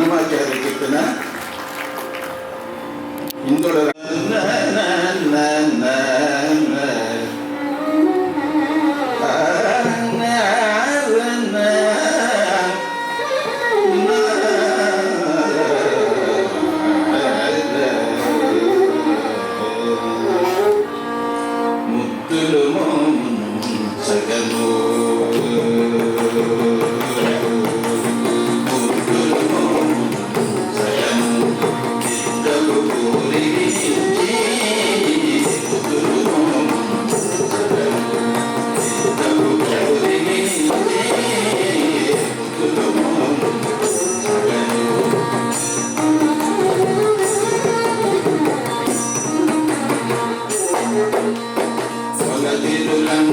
ಹನುಮಾಚಾರ್ಯ ಕೀರ್ತನ ಹಿಂದೊಳಗ ಮುತ್ತಲು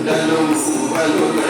أندلس والمدينة